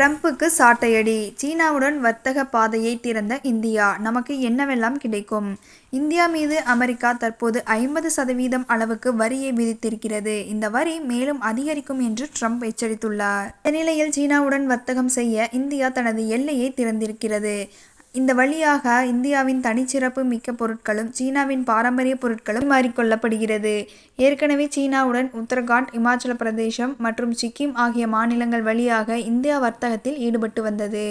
ட்ரம்ப்புக்கு சாட்டையடி. சீனாவுடன் வர்த்தக பாதையை திறந்த இந்தியா. நமக்கு என்னவெல்லாம் கிடைக்கும்? இந்தியா மீது அமெரிக்கா தற்போது ஐம்பது சதவீதம் அளவுக்கு வரியை விதித்திருக்கிறது. இந்த வரி மேலும் அதிகரிக்கும் என்று ட்ரம்ப் எச்சரித்துள்ளார். இந்நிலையில் சீனாவுடன் வர்த்தகம் செய்ய இந்தியா தனது எல்லையை திறந்திருக்கிறது. இந்த வழியாக இந்தியாவின் தனிச்சிறப்பு மிக்க பொருட்களும் சீனாவின் பாரம்பரிய பொருட்களும் மாறிக்கொள்ளப்படுகிறது. ஏற்கனவே சீனாவுடன் உத்தரகாண்ட் இமாச்சல பிரதேசம் மற்றும் சிக்கிம் ஆகிய மாநிலங்கள் வழியாக இந்தியா வர்த்தகத்தில் ஈடுபட்டு வந்தது.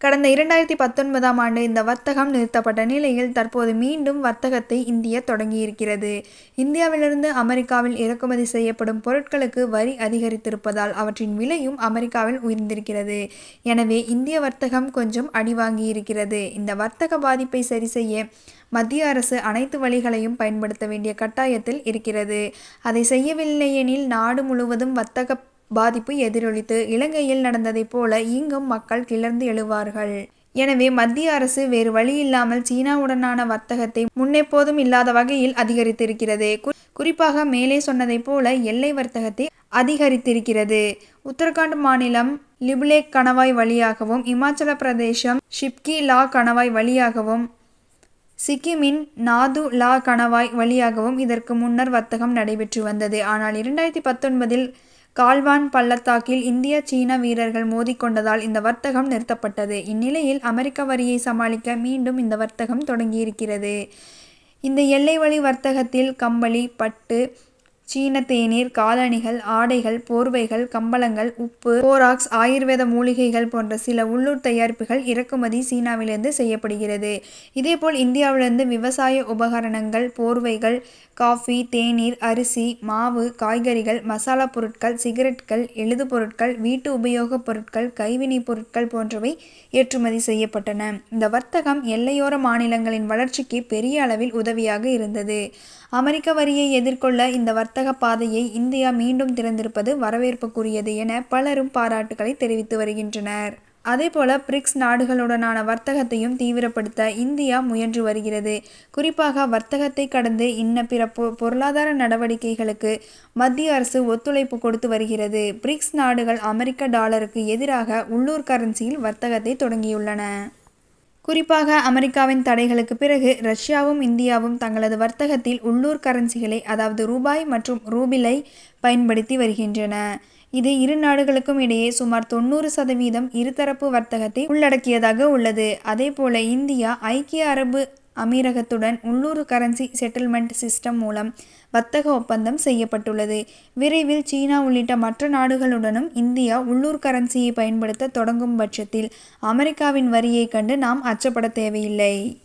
கடந்த இரண்டாயிரத்தி பத்தொன்பதாம் ஆண்டு இந்த வர்த்தகம் நிறுத்தப்பட்ட நிலையில் தற்போது மீண்டும் வர்த்தகத்தை இந்தியா தொடங்கியிருக்கிறது. இந்தியாவிலிருந்து அமெரிக்காவில் இறக்குமதி செய்யப்படும் பொருட்களுக்கு வரி அதிகரித்திருப்பதால் அவற்றின் விலையும் அமெரிக்காவில் உயர்ந்திருக்கிறது. எனவே இந்திய வர்த்தகம் கொஞ்சம் அடிவாங்கியிருக்கிறது. இந்த வர்த்தக பாதிப்பை சரி செய்ய மத்திய அரசு அனைத்து வழிகளையும் பயன்படுத்த வேண்டிய கட்டாயத்தில் இருக்கிறது. அதை செய்யவில்லையெனில் நாடு முழுவதும் வர்த்தக பாதிப்பு எதிரொலித்து இலங்கையில் நடந்ததைப் போல இங்கும் மக்கள் கிளர்ந்து எழுவார்கள். எனவே மத்திய அரசு வேறு வழியில்லாமல் சீனாவுடனான வர்த்தகத்தை முன்னெப்போதும் இல்லாத வகையில் அதிகரித்திருக்கிறது. குறிப்பாக மேலே சொன்னதைப் போல எல்லை வர்த்தகத்தை அதிகரித்திருக்கிறது. உத்தரகாண்ட் மாநிலம் லிபுலேக் கணவாய் வழியாகவும் இமாச்சல பிரதேசம் ஷிப்கி லா கணவாய் வழியாகவும் சிக்கிமின் நாது லா கணவாய் வழியாகவும் இதற்கு முன்னர் வர்த்தகம் நடைபெற்று வந்தது. ஆனால் இரண்டாயிரத்தி பத்தொன்பதில் கால்வான் பள்ளத்தாக்கில் இந்திய சீன வீரர்கள் மோதிக்கொண்டதால் இந்த வர்த்தகம் நிறுத்தப்பட்டது. இந்நிலையில் அமெரிக்க வரியை சமாளிக்க மீண்டும் இந்த வர்த்தகம் தொடங்கியிருக்கிறது. இந்த எல்லை வழி வர்த்தகத்தில் கம்பளி பட்டு சீன தேநீர் காலணிகள் ஆடைகள் போர்வைகள் கம்பளங்கள் உப்பு போராக்ஸ் ஆயுர்வேத மூலிகைகள் போன்ற சில உள்ளூர் தயாரிப்புகள் இறக்குமதி சீனாவிலிருந்து செய்யப்படுகிறது. இதேபோல் இந்தியாவிலிருந்து விவசாய உபகரணங்கள் போர்வைகள் காஃபி தேநீர் அரிசி மாவு காய்கறிகள் மசாலா பொருட்கள் சிகரெட்கள் எழுது பொருட்கள் வீட்டு உபயோகப் பொருட்கள் கைவினைப் பொருட்கள் போன்றவை ஏற்றுமதி செய்யப்பட்டன. இந்த வர்த்தகம் எல்லையோர மாநிலங்களின் வளர்ச்சிக்கு பெரிய அளவில் உதவியாக இருந்தது. அமெரிக்க வரியை எதிர்கொள்ள இந்த வர்த்தக பாதையை இந்தியா மீண்டும் திறந்திருப்பது வரவேற்புக்குரியது என பலரும் பாராட்டுகளை தெரிவித்து வருகின்றனர். அதேபோல பிரிக்ஸ் நாடுகளுடனான வர்த்தகத்தையும் தீவிரப்படுத்த இந்தியா முயன்று வருகிறது. குறிப்பாக வர்த்தகத்தை கடந்து இன்ன பிற பொருளாதார நடவடிக்கைகளுக்கு மத்திய அரசு ஒத்துழைப்பு கொடுத்து வருகிறது. பிரிக்ஸ் நாடுகள் அமெரிக்க டாலருக்கு எதிராக உள்ளூர் கரன்சியில் வர்த்தகத்தை தொடங்கியுள்ளன. குறிப்பாக அமெரிக்காவின் தடைகளுக்கு பிறகு ரஷ்யாவும் இந்தியாவும் தங்களது வர்த்தகத்தில் உள்ளூர் கரன்சிகளை அதாவது ரூபாய் மற்றும் ரூபிலை பயன்படுத்தி வருகின்றன. இது இரு நாடுகளுக்கும் இடையே சுமார் தொண்ணூறு சதவீதம் இருதரப்பு வர்த்தகத்தை உள்ளடக்கியதாக உள்ளது. அதேபோல இந்தியா ஐக்கிய அரபு அமீரகத்துடன் உள்ளூர் கரன்சி செட்டில்மெண்ட் சிஸ்டம் மூலம் வர்த்தக ஒப்பந்தம் செய்யப்பட்டுள்ளது. விரைவில் சீனா உள்ளிட்ட மற்ற நாடுகளுடனும் இந்தியா உள்ளூர் கரன்சியை பயன்படுத்த தொடங்கும் பட்சத்தில் அமெரிக்காவின் வரியை கண்டு நாம் அச்சப்பட தேவையில்லை.